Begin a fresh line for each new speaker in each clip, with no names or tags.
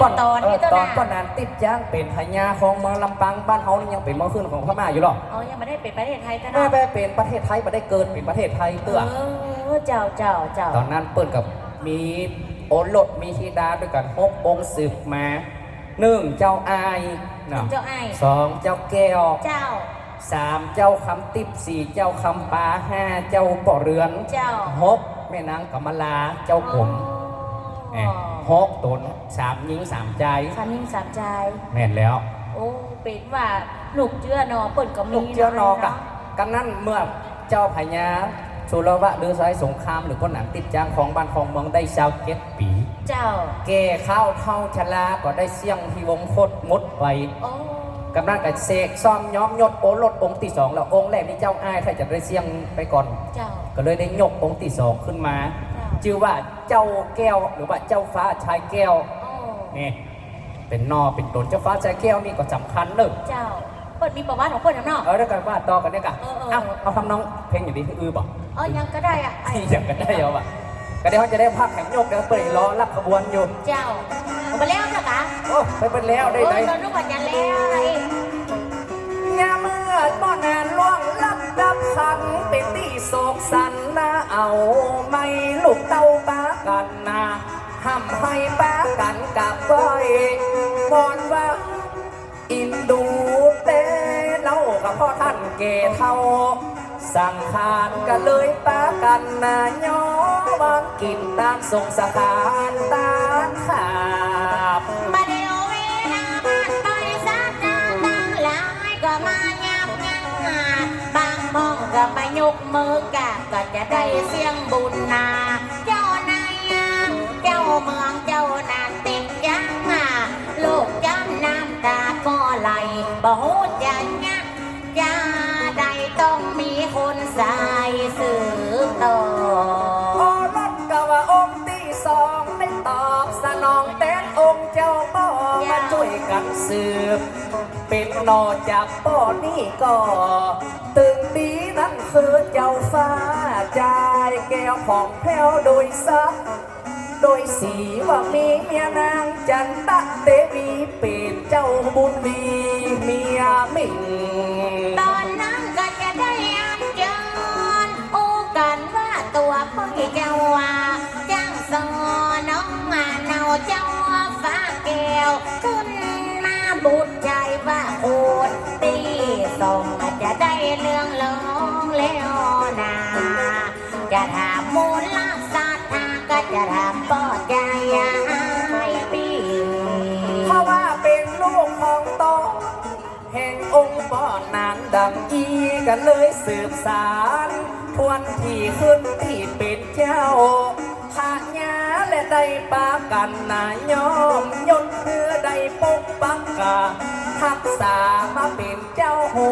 ก่อน
ตอน
เอ
นี้
อ
ตัว
ตอน
น่ะ
ก่อนนั้นติดย่างเป็นพญาของเมืองลำปางบ้านเฮานี่ยังเป็นเมืองขึ้นของพม่าอยู่หรอก
อ๋อยังไม่ได้เป็นประเทศไทยก็
แม่
เนาะ
แม่เป็นประเทศไทยมาได้เกิดเป็นประเทศไทยเตื้อ
เออเจ้าเจ้าเจ้า
ตอนนั้นเปิ้นกับมีโอรสมีธิดาด้วยกันหกองค์สืบมาหนึ่งเจ้าอายเนาะ
เจ้าไอ้
สองเจ้าแก้ว
เจ้า
สามเจ้าคำติบสี่เจ้าคำปาห้าเจ้าป่อเรือน
เจ้า
หกแม่นางกำมลาเจ้าผม แหม่หกตนสามหญิงสามใจ
สามยิ่งสามใจ
แม่นแล้ว
โอ้เป็นว่าลูกเจือนอเปิ่นก็มี
ลูกเจ้านอกะกันนั้นเมื่อเจ้าพญาสุรวะเดือสายสงครามหรือคนหนังติดจ้างของบ้านของเมืองได้ชาวเก็ดปี
เจ้า
แก่ข้าวเท่าชลาก็ได้เสี่ยงที่วงโคตรมดไป
โอ้
กำนันกับเสกซ้อมย้อมยศโอรสองค์ที่สองแล้วองค์แรกนี่เจ้าอ้ายถ้าจะได้เสี่ยงไปก่อน
เจ้า
ก็เลยได้ยกองค์ที่สองขึ้นมา
เจ้า
ชื่อว่าเจ้าแก้วหรือว่าเจ้าฟ้าชายแก้ว
โอ้
นี่เป็นนอเป็นตนเจ้าฟ้าชายแก้วนี่ก็สำคัญเลย
เจ้าเปิ่นมีประวัติของเปิ่นเนาะ
เอาแล้วกันว่าต่อกันได้กัน
เออเออ
เอาเอาทำน้องเพลงอย่างนี้คืออือบอก
เออยังก็ได้อะไอ้
ที่อยากกันได้เอาปะก็เดี๋ยวเขาจะได้ภาคแข่งโยกเดี๋ยวเปิดล้อรับขบวนอยู่
เจ้าเอาไปแล้วจ้ะกะ
โอ้ไปเป็นแล้วได้
โอ้
ไหน
ยเราลูกวันยันแล้วอะ
พ่อท่านเกเท่า สังขารกันเลยปากันนาย้อวางกินตามส่งสถานตานขาบ
มาเดียวเวลาบ้านไปสักนาตั้งหลายก็มายับยั้งบางมองก็มายกมือกราบก็จะได้เสียงบุญนา เจ้านายเจ้าเมืองเจ้านานติดยังลูกจ้ำน้ำตาก็ไหลบ่หู
เป็นอจากป้อนี่ก็ตึงดีนั้นคือเจ้าฟ้าใจายแก้วของแพ้วโดยซัก โดยสีว่ามีเมียนางจันตะเตวีเป็นเจ้าบุญมีเมียมิ่ง
ตอนนั้นก็จะได้อันเจิญโอกันว่าตัวพ่อเจ้าว่า บ่อน
นางดังอีกันเลยสืบสารทวนที่ขึ้นที่เป็นเจ้าพากญาและได้ปากันนายอมยนเพื่อได้ปกปักกาทักษามาเป็นเจ้าหู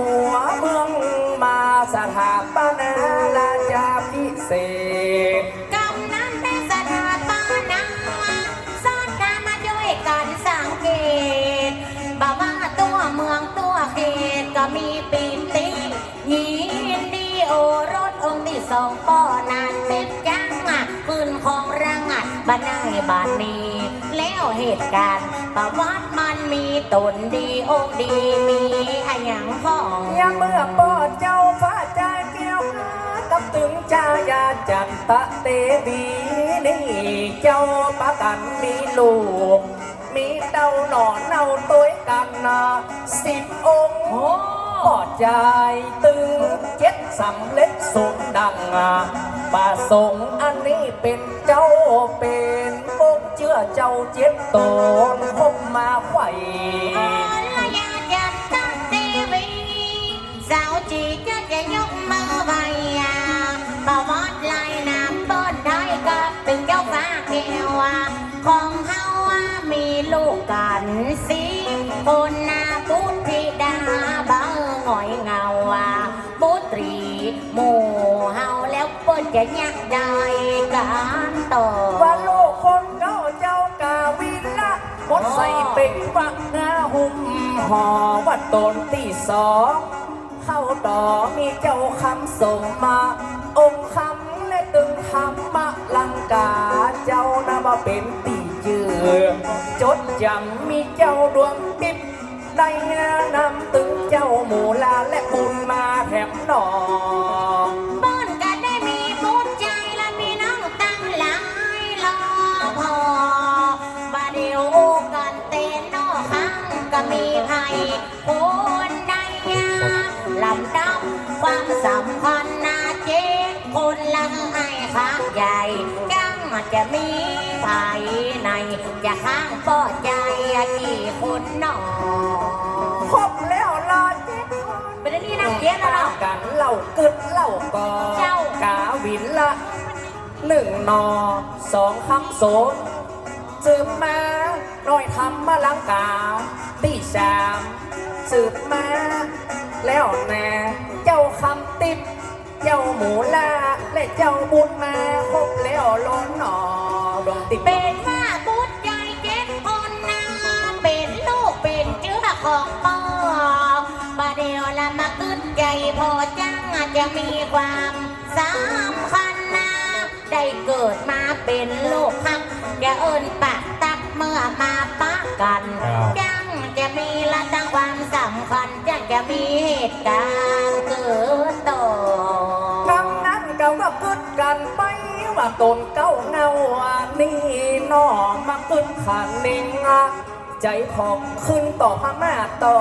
บ้านในบ้านนี้ แล้วเหตุการณ์ประวัติมันมีตนดีองค์ดีมีอะหยังของ
ยามเมื่อปอดเจ้าฟ้าใจาเกี่ยวหากับตึงจายาจันตะเตวีนี่เจ้าปะกันมีลูก มีเต้าหนอนเน่าตัวกันนาสิบองค์
โอ้
ปอดใจตึงเจ็ดสำเล็จสมดังอะ ป่าสงอันนี้เป็นเจ้าเป็นปกเชื่อเจ้าเจ็ดตนพบมาไข่
ยาจันตักทีวีสาวจี จะยักได้กันต่อ
ว่าโลกคนเก้าเจ้ากาวิละมดใส่เป็นวักงาหุ่มห่อวัดตนที่สองเข้าต่อมีเจ้าคำส่งมา องค์คำและตึงคำมะลังกาเจ้านามาเป็นตีจือจดจำมีเจ้าดวงติดได้นำตึงเจ้าหมูลาและบุญมาแถมหนอ
คนใดลำดับความสำคัญนาเจคนลังให้ข้างใหญ่จังจะมีไผ่ใน จะข้างป้อใจกี่คนหนอ
ครบแล้วลาเจ็ด
เป็นนี่นะเจ๊นะเนา
กันเหล่ากึดเหล่ากอ
เจ้า
กาวินละหนึ่งนอสองคำโสนสืบมาหน่อยทำมาลังกา ตีสามสืบมา แล้วแน่เจ้าคำติดเจ้าหมูลาและเจ้าบุญมาครบแล้วล้นหนอดวงติด
เป็นว่าบุญใจเจ็ดคนนาเป็นลูกเป็นเชื้อของพ่อบาเดียวละมาขึ้นใจพอจังจะมีความสำคัญนะได้เกิดมาเป็นลูกฮักจะเอินปากตักเมื่อมาปะกัน สำคัญจังจะมีเหตุการณ์เกิดต่อ
ครั้งนั้นเราก็กึดกันไปว่าตนเก้าเงาอันนี่นอมากึดขันนิงอะใจของขึ้นต่อพม่าต่อ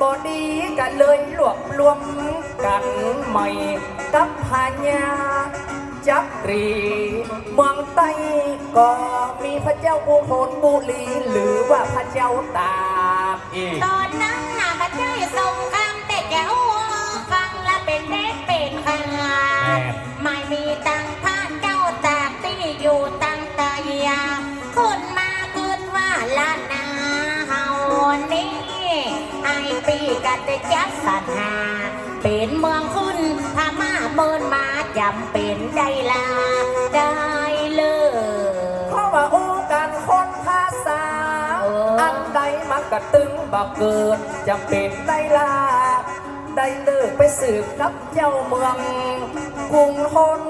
บอดีกันเลยรวบรวมกันใหม่กับพญาจักรีเมืองใต้ก็มีพระเจ้าอุพลบุรีหรือว่าพระเจ้าตา กอีก
ตอนนั้นน่ะพระเจ้าทรงคำแต่แก้วฟังและเป็นเด็กเป็นขงา
แม่
ไม่มีตังพระเจ้าตากที่อยู่ตั้งตายาคนมาคืนว่าลานาเฮานี้ไอปีกันได้จัดสรรหาเป็นเมืองขึ้นพม่าเมินมาจำเป็นได้ลาได้
ใดมักกระตึงบักเกิดจะเป็นได้ลาได้เลิกไปสืบกับเจ้าเมืองกรุงทน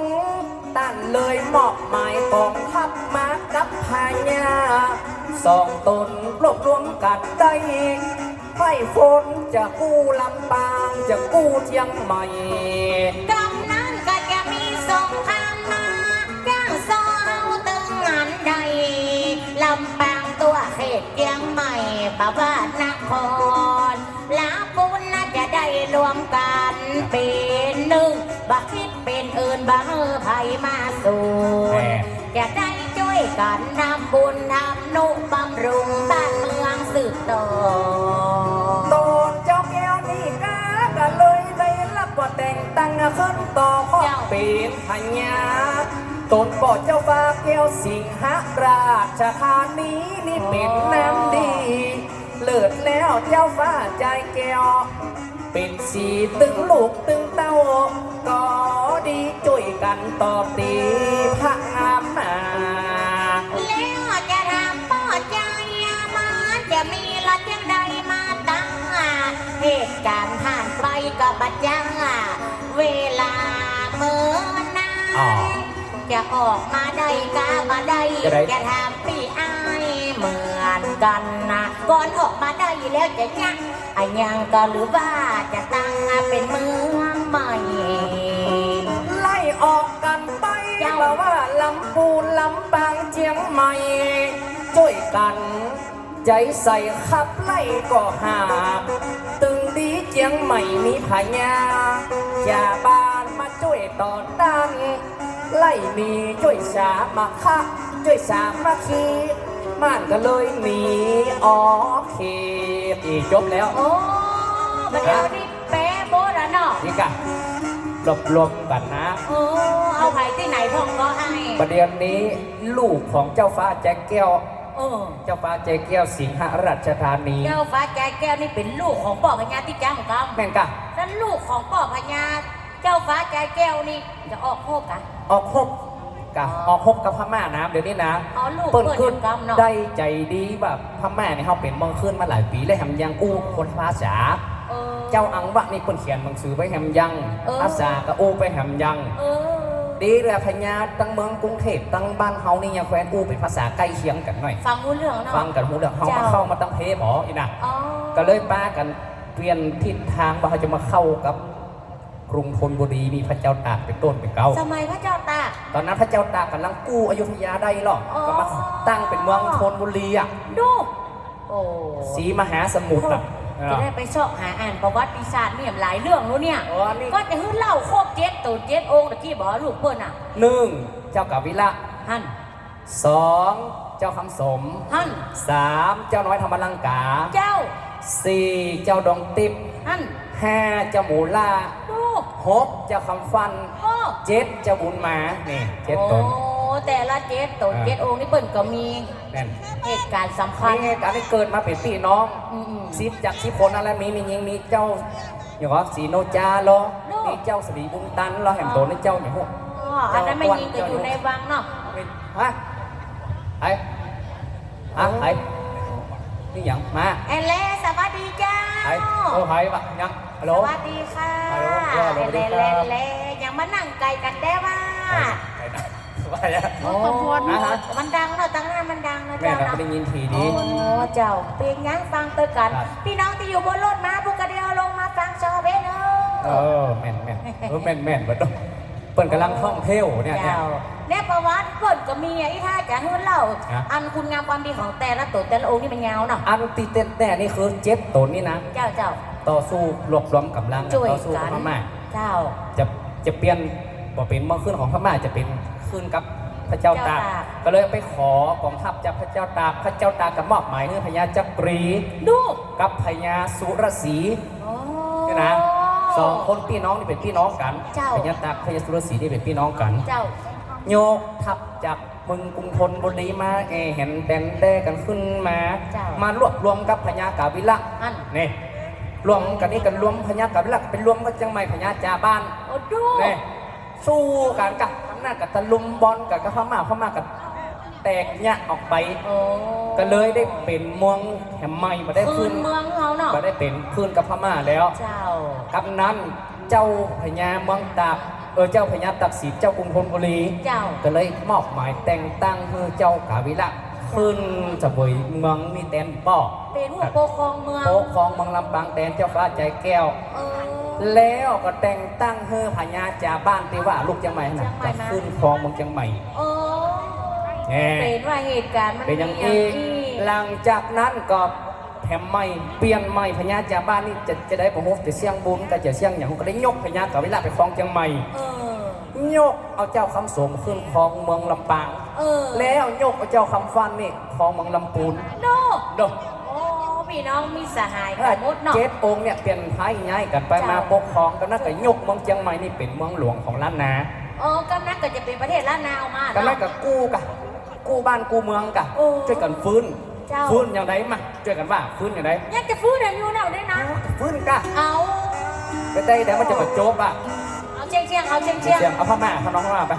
ตั้นเลยมอบหมายกองทัพมากับพญาสองตนรวบรวมกันได้ไฟฝนจะกู้ลำปางจะกู้เชียงใหม่
ม่ปะว่านครลาปุณน่าจะได้รวมกันเป็นหนึ่งบักคิดเป็นอื่นบังเออไผมาสู่
แม่
จะได้ช่วยกันทำบุญทำนุบำรุงบ้านเมืองสืบต่อ
โดนเจ้าแก้วนี่กาก็เลยได้รับว่าแต่งตั้งขึ้นต่อพ่อเป็นพญาตนปอดเจ้าฟ้าแก้วสิงหราชธานีนี่เป็นน้ำดี เลิศแล้วเจ้าฟ้าใจแก้ว เป็นสีตึงลูกตึงเต้า ก็ดีช่วยกันต่อตีพระงามมา
แล้วจะทำป้อใจมาจะมีละจังใดมาตั้งเหตุการณ์ผ่านไปก็บัดจังเวลาเมื่อนา
อ๋อ
นจะออกมาได้กามาได้
จะได้
จะทำ กันนะก่อนออกมาได้แล้วจะยังอันยังก็หรือว่าจะตั้งเป็นเมืองใหม่
ไล่ออกกันไป
เจ้า
บอกว่าลำพูนลำปางเชียงใหม่ช่วยกัน ใจใส่ขับไล่ก็หาบตึงดีเชียงใหม่มีพญาอย่าบานมาช่วยต่อต้านไล่มีช่วยสามาคะช่วยสามาคี ม่านก็เลยหนีออกเขตอีกจบแล้ว
โอ้ประเดี๋ยวนี้เป๊ะโบราณเนาะ
นี่กันรวบรวมกันนะ
โอ้เอาไผ่ที่ไหนพ่องก็ให้
ประเด็นนี้ลูกของเจ้าฟ้าแจ็คแก้ว
โอ้
เจ้าฟ้าแจ็คแก้วสิงหราชธานี
เจ้าฟ้าใจแก้วนี่เป็นลูกของป่อพญาที่จ้างกรรม
แม่งกะ
แล้วลูกของป่อพญาเจ้าฟ้าใจแก้วนี่จะออกโคกอะ
ออกคบ กะ
อ๋อ
ออกคบกับพม่านะเดี๋ยวนี้นะ
อ๋อลูก
เปิ้น
เปิ้น
ขึ้น
กรรมเนาะ
ได้ใจดีแบบพม่าเนี่ยเขาเป็นเมืองขึ้นมาหลายปีแล้วแฮมยังอู้คนภาษา
เออ
เจ้าอังวะนี่เปิ้นเขียนหนังสือไว้แฮมยัง
เออ
ภาษาก็อู้ไปแฮมยัง
เออ
ดีเลยพญาตั้งเมืองกรุงเทพตั้งบ้านเฮานี่ยังแควนอูเป็นภาษาใกล้เคียงกันหน่อย
ฟังรู้เรื่องเนาะ
ฟังกันหูเรื่องเฮามา
เจ้า
เข้ามาตั้งเพบออีน่ะ
อ๋อ
ก็เลยป้ากันเปลี่ยนทิศทางว่าเขาจะมาเข้ากับ กรุงธนบุรีมีพระเจ้าตากเป็นต้นเป็นเก่า
สมัยพระเจ้าตาก
ตอนนั้นพระเจ้าตากกำลังกู้อยุธยาได้หรอก
อ๋อ
ก็มาตั้งเป็นเมืองธนบุรีอะ
ดูโอ้
สีมหาสมุทรอะ
จะได้ไปชอบหาอ่านประวัติศาสตร์เนี่ยหลายเรื่องรู้เนี่ย
อ๋อนี่
ก็จะฮื้อเล่าครบเจ็ดตัวเจ็ดองค์ตะกี้บอกว่าลูกเปิ้นอะ
หนึ่งเจ้ากาวิละ
ฮั่น
สองเจ้าคำสม
ฮั่น
สามเจ้าน้อยธรรมลังกา
เจ้า
สี่เจ้าดองติบ
ฮั่น
ห้าเจ้าหมูล่า
ดู
หกเจ้าคำฟัน
โอ้
เจ็ดเจ้าบุญมานี่เจ็ดตน
โอ้แต่ละเจ็ดตัว
อ่า
เจ็ดองค์นี่เปิ้นก็มี
นั่น
เหตุการณ์สำคัญ
นี่การที่เกิดมาเป็นพี่น้อง
อืม
ซิปจากซิปคนอะไรมีมียิงมีเจ้าอย่างว่าสีโนจาเหรอ
โน่
มีเจ้าสรีบุญตันเหรอแหมโตนี่เจ้าอย่างพวก
ๆอ๋ออันนั้นไม่ยิงก็อยู่ในวังเนาะ
ฮะไอ้ฮะไอ้นี่หยังมา
แอนเล่สวัสดีเจ้า
ไอ้โอ้ไผ่ปะยัง ฮัลโหล
สวัสดีค่ะ
ฮัลโหลสวัสดี
เล่
ครั
เล่
บ
เล่ยังมานั่งไกลกันได้ว่า
ไปนะไปนะ
โอ้
อ่าฮะ
มันดังเนาะตั้งหน้ามันดังนะ
แม่
เจ้า
เรา
เนาะ
ไม่ได้ยินที
โอ้
ดี
เจ้าเปียงยังฟังเตอกัน
ครับ
พี่น้องที่อยู่บนรถมาพวกกระเดียวลงมาฟังชอเพนเอ
เอ
อ
อแม่นแม่นเออแม่นแม่นเบิดเนาะเปิ่นกำลังท่องเที่ยวเนี่ยเนี่ย
เจ้าแน่ประวัติเปิดก็มีไอ้ท่าจะฮื้นเล่า
ฮะ
อันคุณงามความดีของแต่ละตัวแต่ละองค์นี่มันยาวเนาะ
อันตีเต้นแต่นี่คือเจ็ดตนนี่นะ
เจ้าเจ้า
ต่อสู้รวบรวมกำลัง
ช่วย
ต่อสู้
กั
กับ
น
พม่า
เจ้า
จะจะเปลี่ยนบ่เป็นเมื่อขึ้นของพม่าจะเป็นขึ้นกับพระเจ้าตาก
เจ้าตาก
ก็เลยไปขอกองทัพจากพระเจ้าตากพระเจ้าตากก็มอบหมายให้พญาจักรี
ดู
กับพญาสุรศรี
โอ้
นี่นะสองคนพี่น้องนี่เป็นพี่น้องกัน
เจ้า
พญาตากพญาสุรศรีนี่เป็นพี่น้องกัน
เจ้า
โยกทัพจากเมึงกรุงธนบุรีมาเอเห็นแดนแดกันขึ้นมา
เจ้าม
มารวบรวมกับพญากาวิละ
อัน
นี่ รวมกันนี่กันรวมพญากาวิละเป็นรวมกับจังไม่พญาจาบ้าน
โอ้ดู
นี่สู้กันกับอำนาจกับตะลุมบอลกับกับพม่าพม่ากับแตกแยะออกไป
โอ้
ก็เลยได้เป็นเมืองแห่งใหม่มาได้
คื
ขึ้
น
น
เมืองเขาเนาะ
มาได้เป็นขึ้นกับพม่าแล้ว
เจ้า
กำนั้นเจ้าพญาเมืองตากเออเจ้าพญาตักสินเจ้ากรุงธนบุรี
เจ้า
ก็เลยมอบหมายแต่งตั้งให้เจ้ากาวิละ ขึ้นจะเบยเมืองมีแตนป้อ
เป็นหัวโปกครองเมือง
โปกครองเมืองลำปางแตนเจ้าฟ้าใจแก้ว
เออ
แล้วก็แต่งตั้งให้พญาจาบ้านที่ว่าลูกจังใหม่นะ
จังใหม่
จะ
มา
ขึ้นครองเมืองจังใหม่
โอ้
แหม
เป็นว่าเหตุการณ์มัน
เป็นอย่าง
มี
นี้
นี้
หลังจากนั้นก็แถมใหม่เปลี่ยนใหม่พญาจาบ้านนี่จะจะได้ประโหแต่เสียงบุญก็จะเสียงอย่างก็ได้ยกพญากาวิละไปครองจังใหม่
เออ
ยกเอาเจ้าคำสมขึ้นครองเมืองลำปาง
เออ
แล้วยกเอาเจ้าคำฟันนี่ครองเมืองลำปูน
โน
เด้อ
โอ้พี่น้องมีสหายกันหมดเนาะ
เจ็ดองค์เนี่ยเปลี่ยนไพ่ย้ายกันไปมา
เจ้า
ปกครองกันนั่นก็ยกเมืองเชียงใหม่นี่เป็นเมืองหลวงของล้านนา
เออกำนันก็จะเป็นประเทศล้านนาวมา
กันนั่น
เนาะ
ก็กู้กะกู้บ้านกู้เมืองกะ
โอ้
ช่วยกันฟื้น
เจ้า
ฟื้นอย่างไรมาช่วยกันว่าฟื้นอย่างไร
ยังจะฟื้นอายุเนาด้วยนะ
ฟื้นกะ
เอา
ไปได้แต่มันจะมาโจบอะ
เอาเชียงเชียงเอาเชียงเชียง
เสียงเอาพม่าพน้องพม่าไป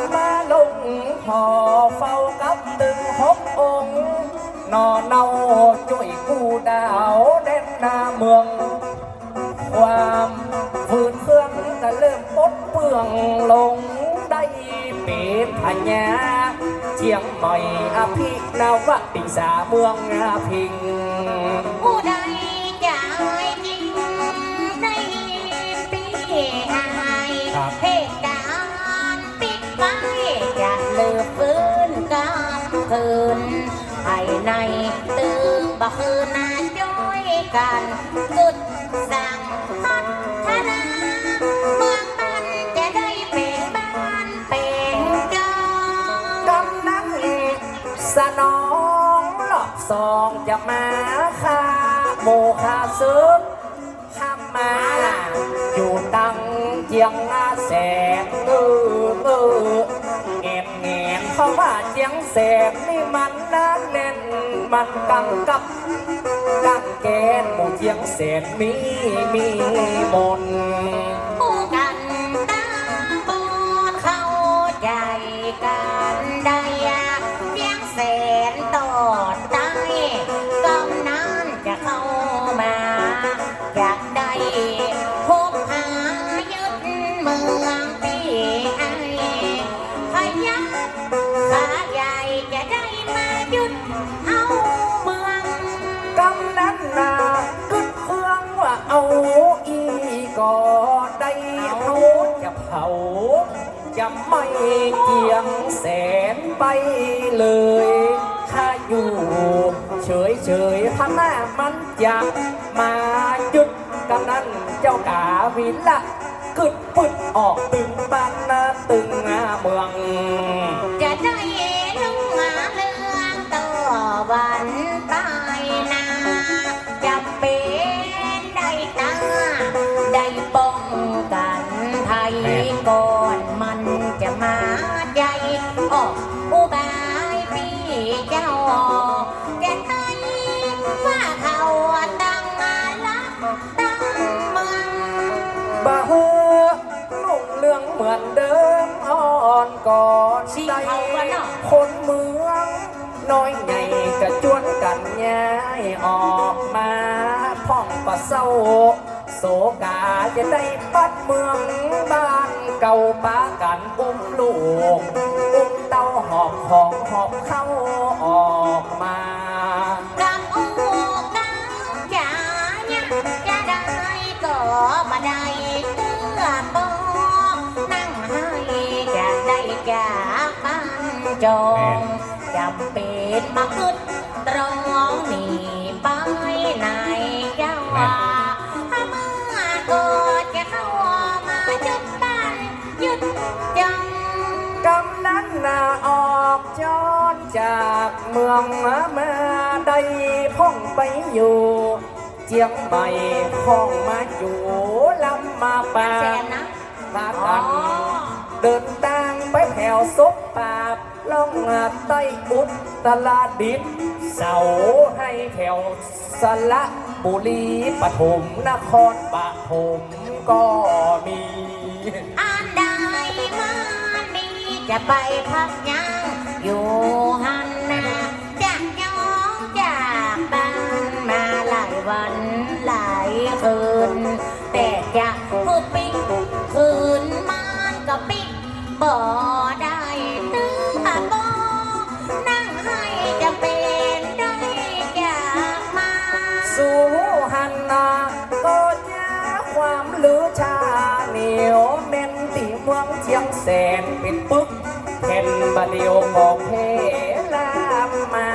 นำมาลงหอเฝ้ากับตึงหกองค์นอเนาช่วยกู้ดาวเด่นหน้าเมืองความฝืนเครื่องก็เริ่มปดเปื่องลงได้เป็ดพญาเชียงใหม่อภินาวะติสาเมืองอาพิง
ผู้ใด
คื
นนาจ้อยกันกุดสั่งพัฒนาเมืองมันจะได้เป็นบ้านเป็นจอกำ
นั้นสนองรอบสองจะมาค่าโมคาซึกทำมาอยู่ตังเจียงอาแสกเออเออเงียบเงียบเพราะว่าเจียงแสกนี่มันนักแน่น มันกังกับกังแกนหมู่เจียงเศษมีมีมน
ไม่
เกียงแสนไปเลยถ้าอยู่เฉยเฉยถ้าแม่มันจะมาหยุดกันนั้นเจ้ากาวิละกึดปึดออกตึงบ้านนาตึงเมือง
จะได้ลุง ก่อนสิ
ใด
เขาวะเนาะ
คนเมืองน้อยใหญ่กระจวนกันย้ายออกมาพ่องก็เศร้าโศกาจะได้ปัดเมืองบ้านเก่าปากันอุ้มลูก อุ้มเต้าหอบของหอบเข้าออกมา
จองจำเป็นมาขึ้นตรงนี้ไปไหนเจ้าว่าถ้าเมื่อก็จะเข้ามาจุดบ้านหยุดจัง
กำนั้นนาออกจอนจากเมืองมาได้พ่องไปอยู่เจียงใหม่พ่องมาอยู่ลำมาปา
แสนนะ
ปากันเดินทางไปแถวซบปาบ ล่องใต้อุตรดิตถ์เสาให้แถวสระบุรีปฐมนครปฐมก็มี
อันใดมาดีจะไปพักยังอยู่ห้า
วบอกเพลามมา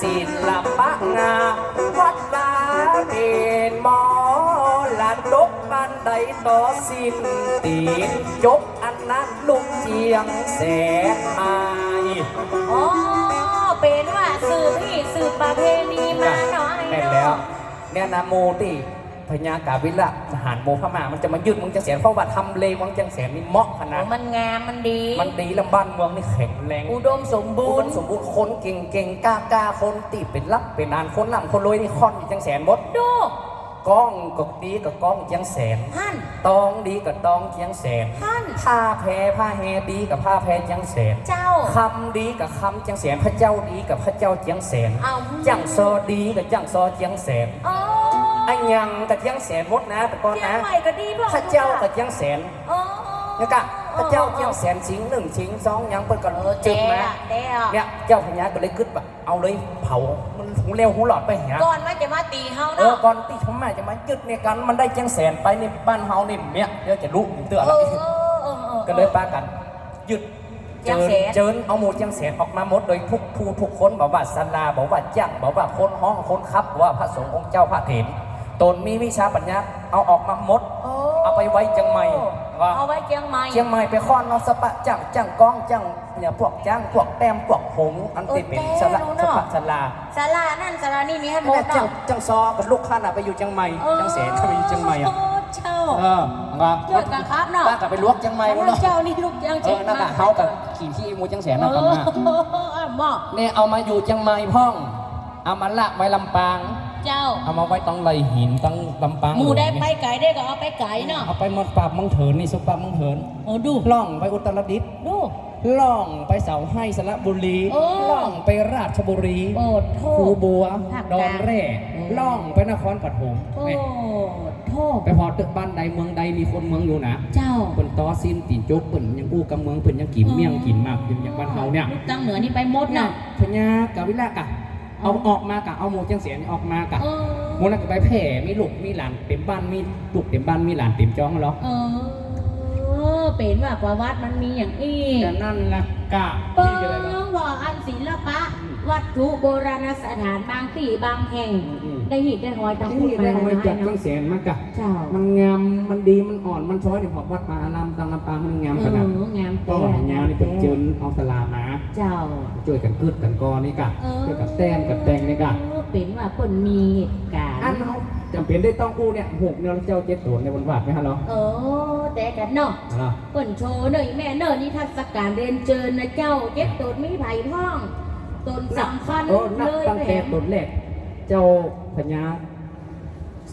ศิลปะงามวัดลาเป็นหมอละดกปันใดต่อสิ้นตีนจบอันนั้นลูกเชียงแสนไม้
โอ้เป็นว่าสืบพี่สืบประเพณีมาหน่อย
แม่น
เนาะ
แล้ว เนี่ยนะโมติ พญากาวิละทหารโมพม่ามันจะมายึดเมึงจังแสนเพราะว่าทำเลเมึงจังแสนนี่เหมาะขนาด
โอ้มันงามมันดี
มันดีแล้วบ้านเมืองนี่แข็งแรง
อุดมสมบู
อุ
ร
ดม
ณ์
สมบูรณ์คนเก่งเก่งกล้ากล้าคนตีเป็นรับเป็นนานคนล่ำคนรวยนี่ค่อนจังแสนหมด
ดู
ก้องก็ดีกับก้องจังแสน
ท่าน
ตองดีกับตองจังแสน
ท่าน
ผ้าแพรผ้าแฮดีกับผ้าแพรจังแสน
เจ้า
คำดีกับคำจังแสน พระเจ้าดีกับพระเจ้าจังแสน
เอา
จังซอดีกับจังซอจังแสน
โอ้
อันยังกับจังแสนหมดนะแต่ก่อน
เชีย
นะ
งใหม่ก็ดีพ่อ
พระเจ้ากับจังแสน
โอ้
เนี่ยกะพระเจ้าจังแสนชิงหนึ่งชิงสองยังเปิดก่อน
เออ
จึ
เจ๊
งนะ
อะเจ๊อะ
เนี่ยเจ้าพญาก็เลยกึดแบบเอาเลยเผามันหูเร็วหูหลอดไปเหีย
ก่อนว่าจะมาตีเฮา
เออ
เนาะ
ก่อนที่ผมมาจะมายึดเนี่ยกันมันได้จังแสนไปในบ้านเฮาเนี่ยเนี่ยเดี๋ยวจะลุกเตือน
เอ
แล้ว
อเออเออออ
ก็เลยปากันยึด
จั
เจิ
ง
ญ
แสน
เจิญเอาหมูจังแสนออกมาหมดโดยทุกผู้ทุกคนบอกว่าสันลาบอกว่าจ้างบอกว่าคนห้องคนครับบอกว่าพระสงฆ์องค์เจ้าพระเถร ตนมีวิชาปัญญาเอาออกมาหมด
โอ้
เอาไปไว้เชียงใหม่ว่า
เอาไว้เชียงใหม่
เชียงใหม่ไปค้อนเอาสปะจังจังก้องจังเนี่ยพวกจ้างพวกแต้มพวกหงส์อันติเป็นสละสปะสลา
ศาลานั่นศาลานี่มีให้หม
แม่
ด
จัง
เนาะ
จังซอกับลูกข้าน่ะไปอยู่เชียงใหม่จังแสนเขาไปอยู่เชียงใหม่อะ
โเจ้า
เออมา
เยอะกันครับเนาะ
ป้ากับไปลวกเชียงใหม่หมดเนาะ
เจ้านี่ลูกยัง
เออนั่นแหละเฮากับขี่ที่มูจังแสน
เอ
นะ
อ
ครับมา
อะหมอ
เนี่ยเอามาอยู่เชียงใหม่พ่อง เอามาละไว้ลำปาง
เจ้า
เอามาไว้ต้องไหลหินต้องลำปาง
หมูได้ไปไก่ได้ก็เอาไปไก่เนาะ
เอาไปหมดปราบมังเถินนี่สุปราบมังเถิน
โอ้ดู
ล่องไปอุตรดิตถ์
ดู
ล่องไปเสาให้สระบุรี
โอ้
ล่องไปราชบุรี
โอ้โท
คู
ษ
บัว
ภาค
ด
ก
อ
ลาง
นแร่
อืม
ล่องไปนครปฐม
โท
นี่
ษโทษ
ไปพอตึกบ้านใดเมืองใดมีคนเมืองอยู่นะ
เจ้า
เปิ่นตอซินตีนจกเปิ่นยังอู้กับเมืองเปิ่นยังกินเมี่ยงกินมากอย่างบ้านเฮาเนี่ย
ลูกตังเหนือนี่ไปหมด
เนี่ย
เนาะ
พญากาวิลากะ เอาออกมากะเอาหมูจังเสียนออกมากะ
เออ
หมูนักไปแผ่มีลูกมีหลานเต็มบ้านมีลูกเต็มบ้านมีหลานเต็มจ้องเหรอ
เออเป็นว่าประวัติมันมีอย่างอีก
แต่นั่นแหละกะ
เปิ้
ที่อะไรบ้าง
งว่าอันศิลปะ วัตถุโบราณสถานบางที่บางแห่ง
อืม
ได้หินได้หอยตามพูด
ที่
มา
ได้
แล้ว
มาจาก
นะ
เครื่องเสียงมากะ
เจ้า
มันงาม มันดี มันอ่อน มันช้อยเนี่ยพอวัดมาอารามตังลำปางมันงาม
เอ
ขนาด
องาม
ก็
แต่
งามนี่เป็นจืนเอาสลามา
เจ้า
ช่วยกันกึดกันกอนี่กะ
เออ
ช่วยกันแต้มกันแตงนี่กะ
เออเป็นว่าคนมีเหตุการ
อัน
ณ์
เขาจำเป็นได้ต้องกู้เนี่ยหกเนี่ยเจ้าเจ็ดตัวในวันวาดไหมฮะเนาะ
เออแต่กันเนาะ
เนาะ
เปิ่นโชว์หน่อยแม่เนอนิทัศการเรียนเจิญนะเจ้า เจ็บตูดมีไผ่ท่อง ตนสำคัญ
โอ้นับ
เลย
ตั้ง
แห
แต่
ม
ต้นแรก เจ้าพญา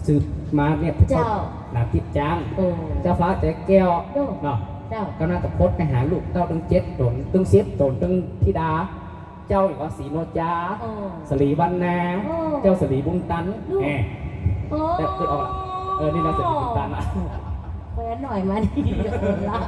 สืบมาเนี่ย
เจ้า
หนาทิพย์จ้าง
โอ้
เจ้าฟ้าใจแก้ว
โด
เนาะ
เจ้า
ก็น่าจะพดไปหาลูกเต้าตึงเจ็ดตนตึงเสียบตนตึงธิดา เจ้าอีกว่าสีโนจา
โอ้
สลีวันนา
โอ้
เจ้าสลีบุญตัน
ลูก
แหม
โอ้
แต่คือออกละเออนี่เราสลีบุญตันละ
แฟนหน่อยมาดิเออละ